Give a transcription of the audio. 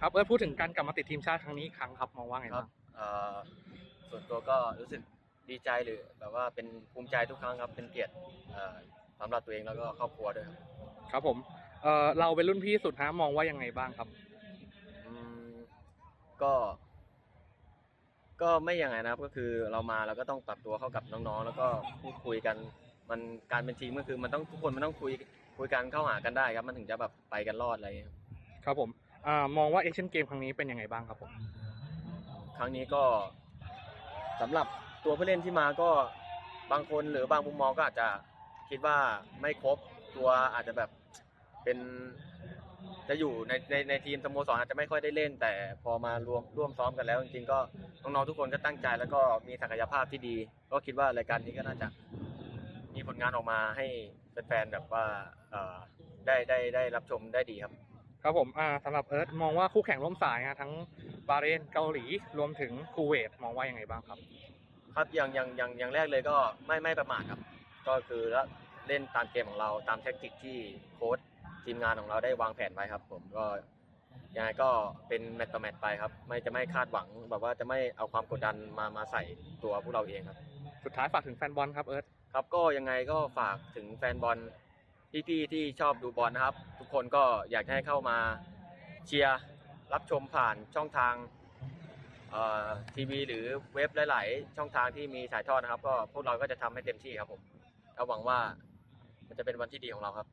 ครับเอิร์ธพูดถึงการกลับมาติดทีมชาติครั้งนี้อีกครั้งครับมองว่าไงครับ้าบงเอ่อส่วนตัวก็รู้สึกดีใจหรือแบบว่าเป็นภูมิใจทุกครั้งครับ เป็นเกียรติเอ่อสำหรับตัวเองแล้วก็ครอบครัวด้วยครับครับผมเอ่อเราเป็นรุ่นพี่สุดฮะมองว่ายังไงบ้างครับ อืมก็ ก็ไม่ยังไงนะครับ ก็คือเรามาเราก็ต้องปรับตัวเข้ากับน้องๆ แล้วก็พูดคุยกัน มันการเป็นทีมก็คือมันต้องทุกคนมันต้องคุยคุยกันเข้าหากันได้ครับ มันถึงจะแบบไปกันรอดอะไรอย่างเงี้ยครับ ครับผม อ่ามองว่าเอเชียนเกมครั้งนี้เป็นยังไงบ้างครับผม ครั้งนี้ก็สำหรับตัวผู้เล่นที่มาก็บางคนหรือบางมุมมองก็อาจจะคิดว่าไม่ครบตัวอาจจะแบบเป็นจะอยู่ในในในทีมสโมสรอาจจะไม่ค่อยได้เล่น แต่พอมารวมร่วมซ้อมกันแล้วจริงๆก็น้องๆทุกคนก็ตั้งใจแล้วก็มีศักยภาพที่ดี ก็คิดว่ารายการนี้ก็น่าจะมีผลงานออกมาให้แฟนๆแบบว่าเอ่อได้ได้ได้รับชมได้ดีครับ ครับผมอ่าสำหรับเอิร์ธมองว่าคู่แข่งร่วมสายฮะทั้งบาห์เรนเกาหลีรวมถึงคูเวตมองว่ายังไงบ้างครับ ครับอย่างอย่างอย่างอย่างแรกเลยก็ไม่ไม่ประมาทครับ ก็คือเล่นตามเกมของเราตามแท็กติกที่โค้ชทีมงานของเราได้วางแผนไว้ครับ ผมก็ยังไงก็เป็นแมตต์ต่อแมตต์ไปครับ ไม่จะไม่คาดหวังแบบว่าจะไม่เอาความกดดันมามาใส่ตัวพวกเราเองครับ สุดท้ายฝากถึงแฟนบอลครับเอิร์ธครับก็ยังไงก็ฝากถึงแฟนบอล พี่ๆที่ชอบดูบอลนะครับ ทุกคนก็อยากให้เข้ามาเชียร์รับชมผ่านช่องทางทีวีหรือเว็บหลาย ๆ ช่องทางที่มีถ่ายทอดนะครับ ก็พวกเราก็จะทำให้เต็มที่ครับผมแล้วหวังว่ามันจะเป็นวันที่ดีของเราครับ